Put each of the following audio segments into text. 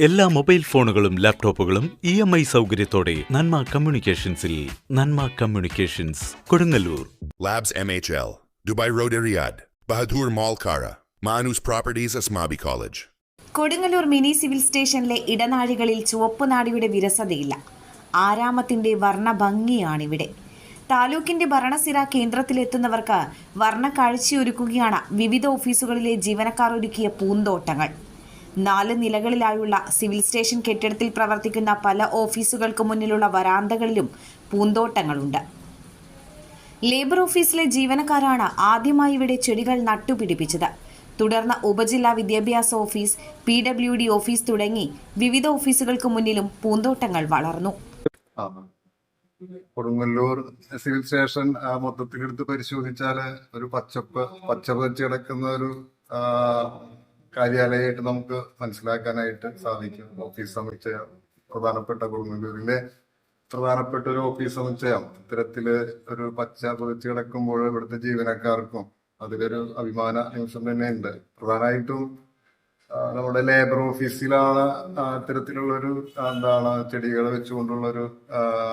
എല്ലാ മൊബൈൽ ഫോണുകളും ലാപ്ടോപ്പുകളും ഇ എം ഐ സൗകര്യത്തോടെ നന്മ കമ്മ്യൂണിക്കേഷൻസിൽ Nanma communications Kodungallur. Labs MHL Dubai road Riyadh, Bahadur mall Kara, Manoos properties Asmabi college Kodungallur mini civil സ്റ്റേഷനിലെ ഇടനാഴികളിൽ ചുവപ്പ് നാടിയുടെ വിരസതയില്ല. ആരാമത്തിന്റെ വർണ ഭംഗിയാണിവിടെ. താലൂക്കിന്റെ ഭരണസിര കേന്ദ്രത്തിലെത്തുന്നവർക്ക് വർണ കാഴ്ചയൊരുക്കുകയാണ് വിവിധ ഓഫീസുകളിലെ ജീവനക്കാർ ഒരുക്കിയ പൂന്തോട്ടങ്ങൾ. നാല് നിലകളിലായുള്ള സിവിൽ സ്റ്റേഷൻ കെട്ടിടത്തിൽ പ്രവർത്തിക്കുന്ന പല ഓഫീസുകൾക്ക് മുന്നിലുള്ള വരാന്തകളിലും പൂന്തോട്ടങ്ങളുണ്ട് ലേബർ ഓഫീസിലെ ജീവനക്കാരാണ് ആദ്യമായി ഇവിടെ ചെടികൾ നട്ടുപിടിപ്പിച്ചത് തുടർന്ന് ഉപജില്ലാ വിദ്യാഭ്യാസ office P W D office തുടങ്ങി വിവിധ ഓഫീസുകൾക്ക് മുന്നിലും പൂന്തോട്ടങ്ങൾ വളർന്നു. കൊടുങ്ങല്ലൂർ സിവിൽ സ്റ്റേഷൻ മൊത്തത്തിലെടുത്ത് പരിശോധിച്ചാൽ ഒരു പച്ചപ്പ് പച്ചപ്പ് കിടക്കുന്ന ഒരു കാര്യാലയമായിട്ട് നമുക്ക് മനസ്സിലാക്കാനായിട്ട് സാധിക്കും. ഓഫീസ് സമുച്ചയം പ്രധാനപ്പെട്ട കൊടുങ്ങല്ലൂരിലെ പ്രധാനപ്പെട്ട ഒരു ഓഫീസ് സമുച്ചയം ഇത്തരത്തിൽ ഒരു പച്ച പൊതിച്ച് കിടക്കുമ്പോൾ ഇവിടുത്തെ ജീവനക്കാർക്കും അതിലൊരു അഭിമാന നിമിഷം തന്നെയുണ്ട് പ്രധാനമായിട്ടും ആ, നമ്മുടെ ലേബർ ഓഫീസിലാണ് അത്തരത്തിലുള്ള ഒരു എന്താണ് ചെടികൾ വെച്ചുകൊണ്ടുള്ള ഒരു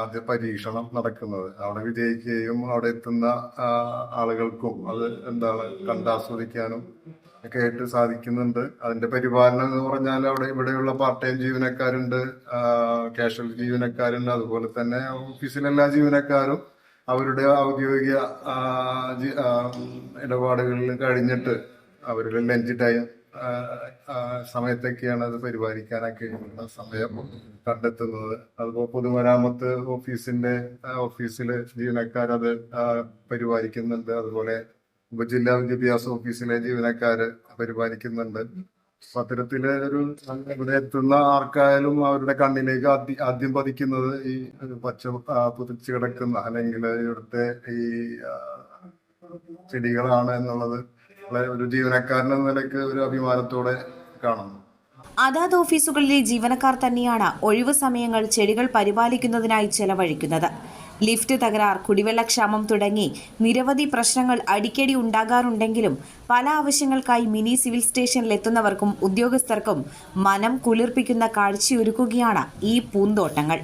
ആദ്യ പരീക്ഷണം നടക്കുന്നത്. അവിടെ വിജയിക്കുകയും അവിടെ എത്തുന്ന ആളുകൾക്കും അത് എന്താണ് കണ്ടാസ്വദിക്കാനും ഒക്കെ ആയിട്ട് സാധിക്കുന്നുണ്ട്. അതിന്റെ പരിപാലനം എന്ന് പറഞ്ഞാൽ അവിടെ ഇവിടെയുള്ള പാർട്ട് ടൈം ജീവനക്കാരുണ്ട് കാഷ്വൽ ജീവനക്കാരുണ്ട് അതുപോലെ തന്നെ ഓഫീസിലെല്ലാ ജീവനക്കാരും അവരുടെ ഔദ്യോഗിക ഇടപാടുകളിൽ കഴിഞ്ഞിട്ട് അവരുടെ ലഞ്ച് ടൈം സമയത്തൊക്കെയാണ് അത് പരിപാലിക്കാനൊക്കെ സമയം കണ്ടെത്തുന്നത്. അതുപോലെ പൊതുമരാമത്ത് ഓഫീസിന്റെ ഓഫീസിൽ ജീവനക്കാരത് അത് പരിപാലിക്കുന്നുണ്ട്. അതുപോലെ ഉപജില്ലാ വിദ്യാഭ്യാസ ഓഫീസിലെ ജീവനക്കാര് പരിപാലിക്കുന്നുണ്ട്. പത്തരത്തിലെ ഒരു ഇവിടെ എത്തുന്ന ആർക്കായാലും അവരുടെ കണ്ണിലേക്ക് ആദ്യം ആദ്യം പതിക്കുന്നത് ഈ പച്ച പുതിച്ചു കിടക്കുന്ന അല്ലെങ്കിൽ ഇവിടുത്തെ ഈ ചെടികളാണ് എന്നുള്ളത് ഒരു ജീവനക്കാരൻ എന്ന ഒരു അഭിമാനത്തോടെ കാണുന്നു. അതാത് ഓഫീസുകളിലെ ജീവനക്കാർ തന്നെയാണ് ഒഴിവു സമയങ്ങൾ ചെടികൾ പരിപാലിക്കുന്നതിനായി ചെലവഴിക്കുന്നത്. ലിഫ്റ്റ് തകരാർ കുടിവെള്ളക്ഷാമം തുടങ്ങി നിരവധി പ്രശ്നങ്ങൾ അടിക്കടി ഉണ്ടാകാറുണ്ടെങ്കിലും പല ആവശ്യങ്ങൾക്കായി മിനി സിവിൽ സ്റ്റേഷനിലെത്തുന്നവർക്കും ഉദ്യോഗസ്ഥർക്കും മനം കുളിർപ്പിക്കുന്ന കാഴ്ചയൊരുക്കുകയാണ് ഈ പൂന്തോട്ടങ്ങൾ.